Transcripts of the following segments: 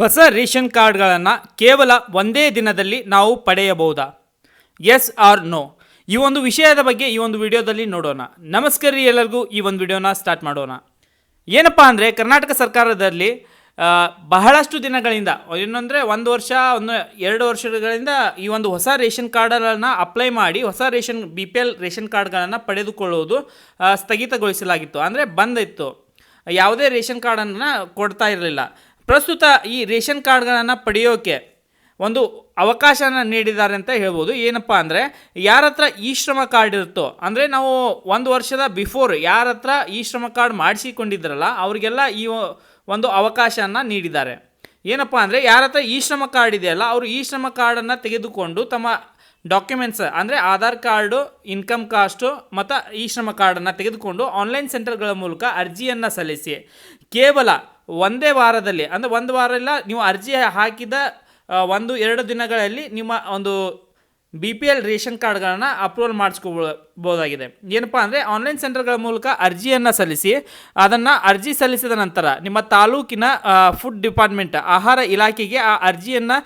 ಹೊಸ ರೇಷನ್ ಕಾರ್ಡ್ಗಳನ್ನು ಕೇವಲ ಒಂದೇ ದಿನದಲ್ಲಿ ನಾವು ಪಡೆಯಬಹುದಾ? ಎಸ್ ಆರ್ ನೋ ಈ ಒಂದು ವಿಷಯದ ಬಗ್ಗೆ ಈ ಒಂದು ವಿಡಿಯೋದಲ್ಲಿ ನೋಡೋಣ. ನಮಸ್ಕಾರ ರೀ ಎಲ್ಲರಿಗೂ. ಈ ಒಂದು ವಿಡಿಯೋನ ಸ್ಟಾರ್ಟ್ ಮಾಡೋಣ. ಏನಪ್ಪ ಅಂದರೆ, ಕರ್ನಾಟಕ ಸರ್ಕಾರದಲ್ಲಿ ಬಹಳಷ್ಟು ದಿನಗಳಿಂದ, ಏನಂದರೆ ಒಂದು ವರ್ಷ, ಒಂದು ಎರಡು ವರ್ಷಗಳಿಂದ ಈ ಒಂದು ಹೊಸ ರೇಷನ್ ಕಾರ್ಡ್ಗಳನ್ನು ಅಪ್ಲೈ ಮಾಡಿ, ಹೊಸ ration B P L ration ಕಾರ್ಡ್ಗಳನ್ನು ಪಡೆದುಕೊಳ್ಳುವುದು ಸ್ಥಗಿತಗೊಳಿಸಲಾಗಿತ್ತು. ಅಂದರೆ ಬಂದಿತ್ತು. ಯಾವುದೇ ರೇಷನ್ ಕಾರ್ಡನ್ನು ಕೊಡ್ತಾ ಇರಲಿಲ್ಲ. ಪ್ರಸ್ತುತ ಈ ರೇಷನ್ ಕಾರ್ಡ್ಗಳನ್ನು ಪಡೆಯೋಕೆ ಒಂದು ಅವಕಾಶನ ನೀಡಿದ್ದಾರೆ ಅಂತ ಹೇಳ್ಬೋದು. ಏನಪ್ಪ ಅಂದರೆ ಯಾರ ಹತ್ರ ಈ ಶ್ರಮ ಕಾರ್ಡ್ ಇರುತ್ತೋ, ಅಂದರೆ ನಾವು ಒಂದು ವರ್ಷದ ಬಿಫೋರ್ ಯಾರ ಹತ್ರ ಈ ಶ್ರಮ ಕಾರ್ಡ್ ಮಾಡಿಸಿಕೊಂಡಿದ್ರಲ್ಲ, ಅವರಿಗೆಲ್ಲ ಈ ಒಂದು ಅವಕಾಶನ ನೀಡಿದ್ದಾರೆ. ಏನಪ್ಪ ಅಂದರೆ ಯಾರ ಹತ್ರ ಈ ಶ್ರಮ ಕಾರ್ಡ್ ಇದೆಯಲ್ಲ, ಅವರು ಈ ಶ್ರಮ ಕಾರ್ಡನ್ನು ತೆಗೆದುಕೊಂಡು ತಮ್ಮ ಡಾಕ್ಯುಮೆಂಟ್ಸ್, ಅಂದರೆ ಆಧಾರ್ ಕಾರ್ಡು, ಇನ್ಕಮ್ ಕಾಸ್ಟು ಮತ್ತು ಈ ಶ್ರಮ ಕಾರ್ಡನ್ನು ತೆಗೆದುಕೊಂಡು ಆನ್ಲೈನ್ ಸೆಂಟರ್ಗಳ ಮೂಲಕ ಅರ್ಜಿಯನ್ನು ಸಲ್ಲಿಸಿ ಕೇವಲ ಒಂದೇ ವಾರದಲ್ಲಿ, ಅಂದರೆ ಒಂದು ವಾರ ಇಲ್ಲ, ನೀವು ಅರ್ಜಿ ಹಾಕಿದ ಒಂದು ಎರಡು ದಿನಗಳಲ್ಲಿ ನಿಮ್ಮ ಒಂದು ಬಿ ಪಿ ಎಲ್ ರೇಷನ್ ಕಾರ್ಡ್ಗಳನ್ನು ಅಪ್ರೂವಲ್ ಮಾಡಿಸ್ಕೋಬೋದಾಗಿದೆ. ಏನಪ್ಪ ಅಂದರೆ ಆನ್ಲೈನ್ ಸೆಂಟರ್ಗಳ ಮೂಲಕ ಅರ್ಜಿಯನ್ನು ಸಲ್ಲಿಸಿ, ಅದನ್ನು ಅರ್ಜಿ ಸಲ್ಲಿಸಿದ ನಂತರ ನಿಮ್ಮ ತಾಲೂಕಿನ ಫುಡ್ ಡಿಪಾರ್ಟ್ಮೆಂಟ್, ಆಹಾರ ಇಲಾಖೆಗೆ ಆ ಅರ್ಜಿಯನ್ನು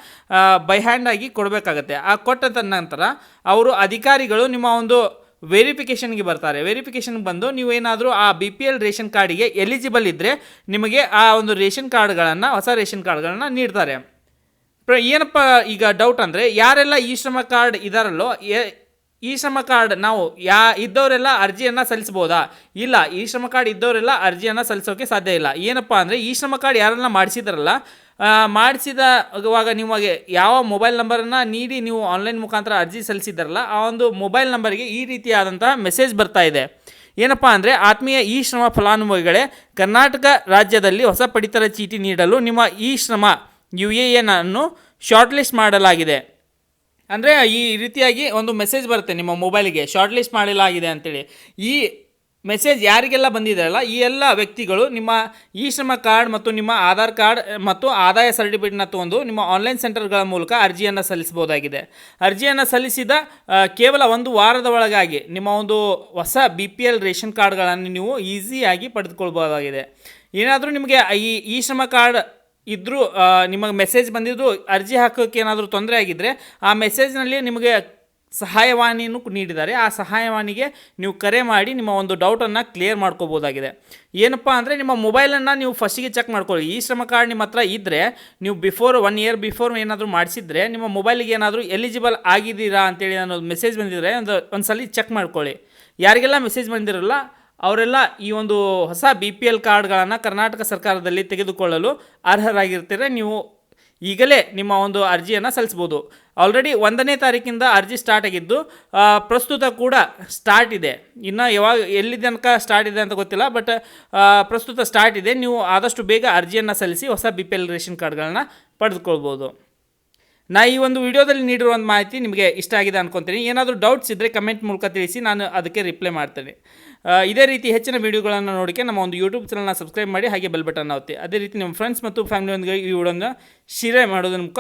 ಬೈ ಹ್ಯಾಂಡಾಗಿ ಕೊಡಬೇಕಾಗತ್ತೆ. ಆ, ಕೊಟ್ಟ ನಂತರ ಅವರು ಅಧಿಕಾರಿಗಳು ನಿಮ್ಮ ಒಂದು ವೆರಿಫಿಕೇಷನ್ಗೆ ಬರ್ತಾರೆ. ವೆರಿಫಿಕೇಷನ್ಗೆ ಬಂದು ನೀವು ಏನಾದರೂ ಆ ಬಿ ಪಿ ಎಲ್ ರೇಷನ್ ಕಾರ್ಡಿಗೆ ಎಲಿಜಿಬಲ್ ಇದ್ದರೆ ನಿಮಗೆ ಆ ಒಂದು ರೇಷನ್ ಕಾರ್ಡ್ಗಳನ್ನು, ಹೊಸ ರೇಷನ್ ಕಾರ್ಡ್ಗಳನ್ನು ನೀಡ್ತಾರೆ. ಪ್ರ, ಏನಪ್ಪ ಈಗ ಡೌಟ್ ಅಂದರೆ ಯಾರೆಲ್ಲ ಈ ಶ್ರಮ ಕಾರ್ಡ್ ಇದಾರಲ್ಲೋ ಈ ಶ್ರಮ ಕಾರ್ಡ್ ನಾವು ಯಾ, ಇದ್ದವರೆಲ್ಲ ಅರ್ಜಿಯನ್ನು ಸಲ್ಲಿಸ್ಬೋದಾ ಇಲ್ಲ, ಈ ಶ್ರಮ ಕಾರ್ಡ್ ಇದ್ದವರೆಲ್ಲ ಅರ್ಜಿಯನ್ನು ಸಲ್ಲಿಸೋಕೆ ಸಾಧ್ಯ ಇಲ್ಲ. ಏನಪ್ಪ ಅಂದರೆ ಈ ಶ್ರಮ ಕಾರ್ಡ್ ಯಾರೆಲ್ಲ ಮಾಡಿಸಿದಾರಲ್ಲ ಮಾಡಿಸಿದವಾಗ ನಿಮಗೆ ಯಾವ ಮೊಬೈಲ್ ನಂಬರನ್ನು ನೀಡಿ ನೀವು ಆನ್ಲೈನ್ ಮುಖಾಂತರ ಅರ್ಜಿ ಸಲ್ಲಿಸಿದ್ದಾರಲ್ಲ, ಆ ಒಂದು ಮೊಬೈಲ್ ನಂಬರ್ಗೆ ಈ ರೀತಿಯಾದಂತಹ ಮೆಸೇಜ್ ಬರ್ತಾ ಇದೆ. ಏನಪ್ಪ ಅಂದರೆ ಆತ್ಮೀಯ ಈ ಶ್ರಮ ಫಲಾನುಭವಿಗಳೇ, ಕರ್ನಾಟಕ ರಾಜ್ಯದಲ್ಲಿ ಹೊಸ ಪಡಿತರ ಚೀಟಿ ನೀಡಲು ನಿಮ್ಮ ಈ ಶ್ರಮ ಯು ಎ ಎನ್ ಅನ್ನು ಶಾರ್ಟ್ ಲಿಸ್ಟ್ ಮಾಡಲಾಗಿದೆ. ಅಂದರೆ ಈ ರೀತಿಯಾಗಿ ಒಂದು ಮೆಸೇಜ್ ಬರುತ್ತೆ ನಿಮ್ಮ ಮೊಬೈಲಿಗೆ ಶಾರ್ಟ್ ಲಿಸ್ಟ್ ಮಾಡಲಾಗಿದೆ ಅಂತೇಳಿ. ಈ ಮೆಸೇಜ್ ಯಾರಿಗೆಲ್ಲ ಬಂದಿದೆಯಲ್ಲ, ಈ ಎಲ್ಲ ವ್ಯಕ್ತಿಗಳು ನಿಮ್ಮ ಇ ಶ್ರಮ ಕಾರ್ಡ್ ಮತ್ತು ನಿಮ್ಮ ಆಧಾರ್ ಕಾರ್ಡ್ ಮತ್ತು ಆದಾಯ ಸರ್ಟಿಫಿಕೇಟ್ನ ತಗೊಂಡು ನಿಮ್ಮ ಆನ್ಲೈನ್ ಸೆಂಟರ್ಗಳ ಮೂಲಕ ಅರ್ಜಿಯನ್ನು ಸಲ್ಲಿಸಬಹುದಾಗಿದೆ. ಅರ್ಜಿಯನ್ನು ಸಲ್ಲಿಸಿದ ಕೇವಲ ಒಂದು ವಾರದ ಒಳಗಾಗಿ ನಿಮ್ಮ ಒಂದು ಹೊಸ ಬಿ ಪಿ ಎಲ್ ರೇಷನ್ ಕಾರ್ಡ್ಗಳನ್ನು ನೀವು ಈಸಿಯಾಗಿ ಪಡೆದುಕೊಳ್ಬೋದಾಗಿದೆ ಏನಾದರೂ ನಿಮಗೆ ಈ ಈ ಶ್ರಮ ಕಾರ್ಡ್ ಇದ್ದರೂ ನಿಮಗೆ ಮೆಸೇಜ್ ಬಂದಿದ್ದು ಅರ್ಜಿ ಹಾಕೋಕ್ಕೆ ಏನಾದರೂ ತೊಂದರೆ ಆಗಿದ್ದರೆ ಆ ಮೆಸೇಜ್ನಲ್ಲಿ ನಿಮಗೆ ಸಹಾಯವಾಣಿನೂ ನೀಡಿದ್ದಾರೆ. ಆ ಸಹಾಯವಾಣಿಗೆ ನೀವು ಕರೆ ಮಾಡಿ ನಿಮ್ಮ ಒಂದು ಡೌಟನ್ನು ಕ್ಲಿಯರ್ ಮಾಡ್ಕೋಬೋದಾಗಿದೆ. ಏನಪ್ಪ ಅಂದರೆ ನಿಮ್ಮ ಮೊಬೈಲನ್ನು ನೀವು ಫಸ್ಟಿಗೆ ಚೆಕ್ ಮಾಡ್ಕೊಳ್ಳಿ. ಈ ಶ್ರಮ ಕಾರ್ಡ್ ನಿಮ್ಮ ಹತ್ರ ಇದ್ದರೆ ನೀವು ಬಿಫೋರ್ ಒನ್ ಇಯರ್ ಬಿಫೋರ್ ಏನಾದರೂ ಮಾಡಿಸಿದ್ರೆ, ನಿಮ್ಮ ಮೊಬೈಲಿಗೆ ಏನಾದರೂ ಎಲಿಜಿಬಲ್ ಆಗಿದ್ದೀರಾ ಅಂತೇಳಿ ಅನ್ನೋದು ಮೆಸೇಜ್ ಬಂದಿದ್ದರೆ ಒಂದು ಒಂದು ಸಲ ಚೆಕ್ ಮಾಡ್ಕೊಳ್ಳಿ. ಯಾರಿಗೆಲ್ಲ ಮೆಸೇಜ್ ಬಂದಿರಲ್ಲ, ಅವರೆಲ್ಲ ಈ ಒಂದು ಹೊಸ ಬಿ ಪಿ ಎಲ್ ಕಾರ್ಡ್ಗಳನ್ನು ಕರ್ನಾಟಕ ಸರ್ಕಾರದಲ್ಲಿ ತೆಗೆದುಕೊಳ್ಳಲು ಅರ್ಹರಾಗಿರ್ತೀರ, ನೀವು ಈಗಲೇ ನಿಮ್ಮ ಒಂದು ಅರ್ಜಿಯನ್ನು ಸಲ್ಲಿಸ್ಬೋದು. ಆಲ್ರೆಡಿ ಒಂದನೇ ತಾರೀಕಿಂದ ಅರ್ಜಿ ಸ್ಟಾರ್ಟ್ ಆಗಿದ್ದು ಪ್ರಸ್ತುತ ಕೂಡ ಸ್ಟಾರ್ಟ್ ಇದೆ. ಇನ್ನು ಯಾವಾಗ, ಎಲ್ಲಿ ತನಕ ಸ್ಟಾರ್ಟ್ ಇದೆ ಅಂತ ಗೊತ್ತಿಲ್ಲ ಬಟ್ ಪ್ರಸ್ತುತ ಸ್ಟಾರ್ಟ್ ಇದೆ. ನೀವು ಆದಷ್ಟು ಬೇಗ ಅರ್ಜಿಯನ್ನು ಸಲ್ಲಿಸಿ ಹೊಸ ಬಿ ಪಿ ಎಲ್ ರೇಷನ್ ಕಾರ್ಡ್ಗಳನ್ನ ಪಡೆದುಕೊಳ್ಬೋದು. ನಾ ಈ ಒಂದು ವಿಡಿಯೋದಲ್ಲಿ ನೀಡಿರೋ ಒಂದು ಮಾಹಿತಿ ನಿಮಗೆ ಇಷ್ಟ ಆಗಿದೆ ಅನ್ಕೊತೀನಿ. ಏನಾದರೂ ಡೌಟ್ಸ್ ಇದ್ದರೆ ಕಮೆಂಟ್ ಮೂಲಕ ತಿಳಿಸಿ ನಾನು ಅದಕ್ಕೆ ರಿಪ್ಲೈ ಮಾಡ್ತೇನೆ. ಇದೇ ರೀತಿ ಹೆಚ್ಚಿನ ವೀಡಿಯೋಗಳನ್ನು ನೋಡಿಕೆ ನಮ್ಮ ಒಂದು ಯೂಟ್ಯೂಬ್ ಚಾನಲ್ನ ಸಬ್ಸ್ಕ್ರೈಬ್ ಮಾಡಿ, ಹಾಗೆ ಬೆಲ್ ಬಟನ್ ಒತ್ತಿ. ಅದೇ ರೀತಿ ನಿಮ್ಮ ಫ್ರೆಂಡ್ಸ್ ಮತ್ತು ಫ್ಯಾಮಿಲಿಯೊಂದಿಗೆ ಈ ವಿಡಿಯೋನ ಶೇರ್ ಮಾಡೋದ್ರ ಮುಖ